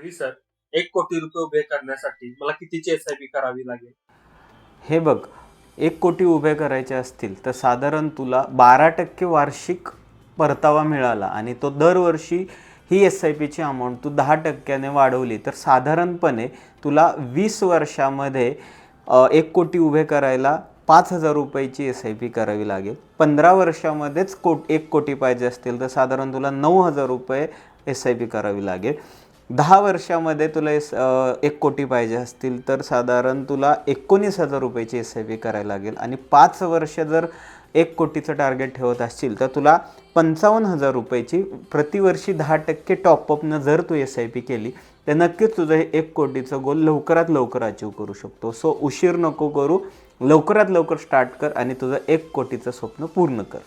रवी sir एक कोटी रुपये उभे करण्यासाठी मला कितीची एस आय पी करावी लागेल? हे बघ एक कोटी उभे करायचे असतील तर साधारण तुला बारा टक्के वार्षिक परतावा मिळाला आणि तो दरवर्षी ही एस आय पीची अमाऊंट तू दहा टक्क्याने वाढवली तर साधारणपणे तुला वीस वर्षामध्ये एक कोटी उभे करायला पाच हजार रुपयाची एस आय पी करावी लागेल. पंधरा वर्षामध्येच कोट एक कोटी पाहिजे असतील तर साधारण तुला नऊ हजार रुपये एस आय पी करावी लागेल. दहा वर्षामध्ये तुला एस एक कोटी पाहिजे असतील तर साधारण तुला एकोणीस हजार रुपयाची एस आय पी करायला लागेल. आणि पाच वर्ष जर एक कोटीचं टार्गेट ठेवत असशील तर तुला पंचावन्न हजार रुपयाची प्रतिवर्षी दहा टक्के टॉपअपनं जर तू एस आय पी केली तर नक्कीच तुझं हे एक कोटीचं गोल लवकरात लवकर अचीव करू शकतो. सो उशीर नको करू. लवकरात लवकर स्टार्ट कर आणि तुझं एक कोटीचं स्वप्न पूर्ण कर.